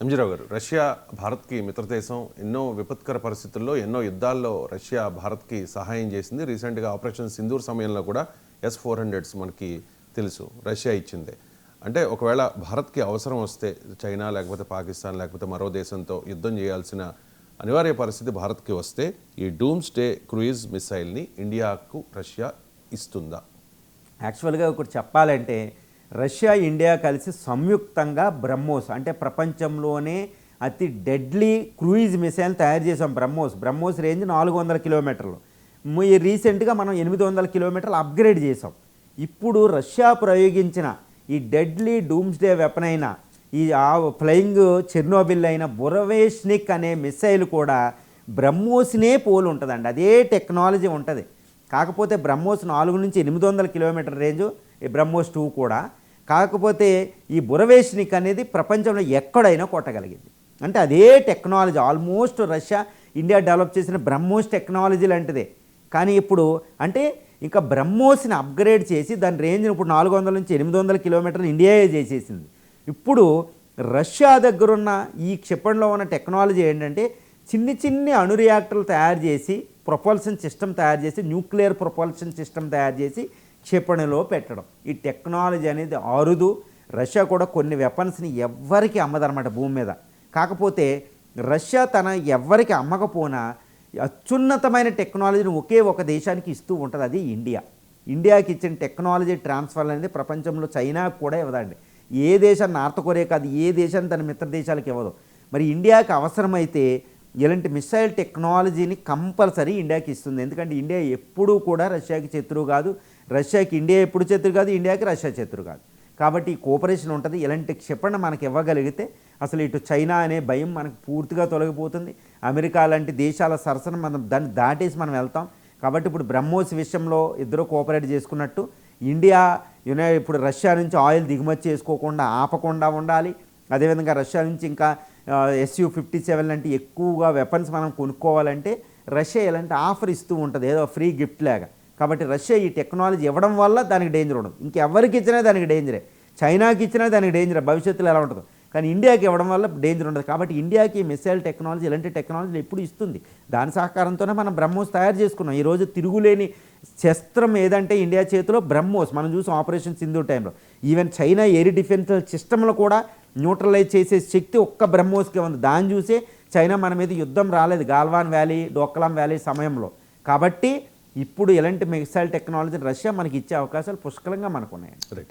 ఎంజీరావు గారు రష్యా భారత్కి మిత్రదేశం ఎన్నో విపత్కర పరిస్థితుల్లో ఎన్నో యుద్ధాల్లో రష్యా భారత్కి సహాయం చేసింది. రీసెంట్గా ఆపరేషన్ సింధూర్ సమయంలో కూడా ఎస్ ఫోర్ హండ్రెడ్స్ మనకి తెలుసు రష్యా ఇచ్చిందే. అంటే ఒకవేళ భారత్కి అవసరం వస్తే చైనా లేకపోతే పాకిస్తాన్ లేకపోతే మరో దేశంతో యుద్ధం చేయాల్సిన అనివార్య పరిస్థితి భారత్కి వస్తే ఈ డూమ్స్ డే క్రూయిజ్ మిసైల్ని ఇండియాకు రష్యా ఇస్తుందా? యాక్చువల్గా ఒకటి చెప్పాలంటే రష్యా ఇండియా కలిసి సంయుక్తంగా బ్రహ్మోస్ అంటే ప్రపంచంలోనే అతి డెడ్లీ క్రూయిజ్ మిసైల్ తయారు చేసాం బ్రహ్మోస్. బ్రహ్మోస్ రేంజ్ నాలుగు వందల కిలోమీటర్లు. ఈ రీసెంట్గా మనం ఎనిమిది వందల కిలోమీటర్లు అప్గ్రేడ్ చేసాం ఇప్పుడు రష్యా ప్రయోగించిన ఈ డెడ్లీ డూమ్స్డే వెపన్ అయిన ఈ ఆ ఫ్లయింగ్ చెర్నోబిల్ అయిన బురవేష్నిక్ అనే మిసైల్ కూడా బ్రహ్మోస్నే పోలు ఉంటుందండి. అదే టెక్నాలజీ ఉంటుంది. కాకపోతే బ్రహ్మోస్ నాలుగు నుంచి ఎనిమిది వందల కిలోమీటర్ రేంజ్ ఈ బ్రహ్మోస్ టూ కూడా. కాకపోతే ఈ బురవేష్నిక్ అనేది ప్రపంచంలో ఎక్కడైనా కొట్టగలిగింది. అంటే అదే technology almost Russia India develop చేసిన బ్రహ్మోస్ టెక్నాలజీ లాంటిదే. కానీ ఇప్పుడు అంటే ఇంకా బ్రహ్మోస్ని అప్గ్రేడ్ చేసి దాని రేంజ్ని ఇప్పుడు నాలుగు వందల నుంచి ఎనిమిది వందల కిలోమీటర్లు ఇండియాయే చేసేసింది. ఇప్పుడు రష్యా దగ్గరున్న ఈ క్షిపణిలో ఉన్న టెక్నాలజీ ఏంటంటే చిన్ని చిన్ని అణు రియాక్టర్లు తయారు చేసి ప్రొపల్షన్ సిస్టమ్ తయారు చేసి న్యూక్లియర్ ప్రొపల్షన్ సిస్టమ్ తయారు చేసి క్షిపణిలో పెట్టడం. ఈ టెక్నాలజీ అనేది అరుదు. రష్యా కూడా కొన్ని వెపన్స్ని ఎవ్వరికి అమ్మదన్నమాట భూమి మీద. కాకపోతే రష్యా తన ఎవ్వరికి అమ్మకపోయినా అత్యున్నతమైన టెక్నాలజీని ఒకే ఒక దేశానికి ఇస్తూ ఉంటుంది. అది ఇండియా. ఇండియాకి ఇచ్చిన టెక్నాలజీ ట్రాన్స్ఫర్ అనేది ప్రపంచంలో చైనాకు కూడా ఇవ్వదండి. ఏ దేశం నార్త్ కొరియా కాదు ఏ దేశాన్ని తన మిత్ర దేశాలకు ఇవ్వదు. మరి ఇండియాకి అవసరమైతే ఇలాంటి మిసైల్ టెక్నాలజీని కంపల్సరీ ఇండియాకి ఇస్తుంది. ఎందుకంటే ఇండియా ఎప్పుడూ కూడా రష్యాకి శత్రువు కాదు. రష్యాకి ఇండియా ఎప్పుడు శత్రువు కాదు ఇండియాకి రష్యా శత్రువు కాదు. కాబట్టి ఈ కోఆపరేషన్ ఉంటుంది. ఇలాంటి క్షిపణ మనకి ఇవ్వగలిగితే అసలు ఇటు చైనా అనే భయం మనకు పూర్తిగా తొలగిపోతుంది. అమెరికా లాంటి దేశాల సరసన మనం దాన్ని దాటేసి మనం వెళ్తాం. కాబట్టి ఇప్పుడు బ్రహ్మోస్ విషయంలో ఇద్దరు కోఆపరేట్ చేసుకున్నట్టు ఇండియా యునై ఇప్పుడు రష్యా నుంచి ఆయిల్ దిగుమతి చేసుకోకుండా ఆపకుండా ఉండాలి. అదేవిధంగా రష్యా నుంచి ఇంకా ఎస్యూ ఫిఫ్టీ సెవెన్ లాంటి ఎక్కువగా వెపన్స్ మనం కొనుక్కోవాలంటే రష్యా ఇలాంటి ఆఫర్ ఇస్తూ ఉంటుంది. ఏదో ఫ్రీ గిఫ్ట్ లాగా. కాబట్టి రష్యా ఈ టెక్నాలజీ ఇవ్వడం వల్ల దానికి డేంజర్ ఉండదు. ఇంకెవరికి ఇచ్చినా దానికి డేంజరే చైనాకి ఇచ్చినా దానికి డేంజర్ భవిష్యత్తులో ఎలా ఉంటుంది. కానీ ఇండియాకి ఇవ్వడం వల్ల డేంజర్ ఉండదు. కాబట్టి ఇండియాకి మిసైల్ టెక్నాలజీ ఇలాంటి టెక్నాలజీలు ఎప్పుడు ఇస్తుంది? దాని సహకారంతోనే మనం బ్రహ్మోస్ తయారు చేసుకున్నాం. ఈరోజు తిరుగులేని శస్త్రం ఏదంటే ఇండియా చేతిలో బ్రహ్మోస్. మనం చూసాం ఆపరేషన్ సింధు టైంలో. ఈవెన్ చైనా ఎయిర్ డిఫెన్స్ సిస్టమ్లు కూడా న్యూట్రలైజ్ చేసే శక్తి ఒక్క బ్రహ్మోస్కే ఉంది. దాన్ని చూసే చైనా మన మీద యుద్ధం రాలేదు. గాల్వాన్ వ్యాలీ డోక్లాం వ్యాలీ సమయంలో. కాబట్టి ఇప్పుడు ఇలాంటి మిసైల్ టెక్నాలజీ రష్యా మనకి ఇచ్చే అవకాశాలు పుష్కలంగా మనకు ఉన్నాయి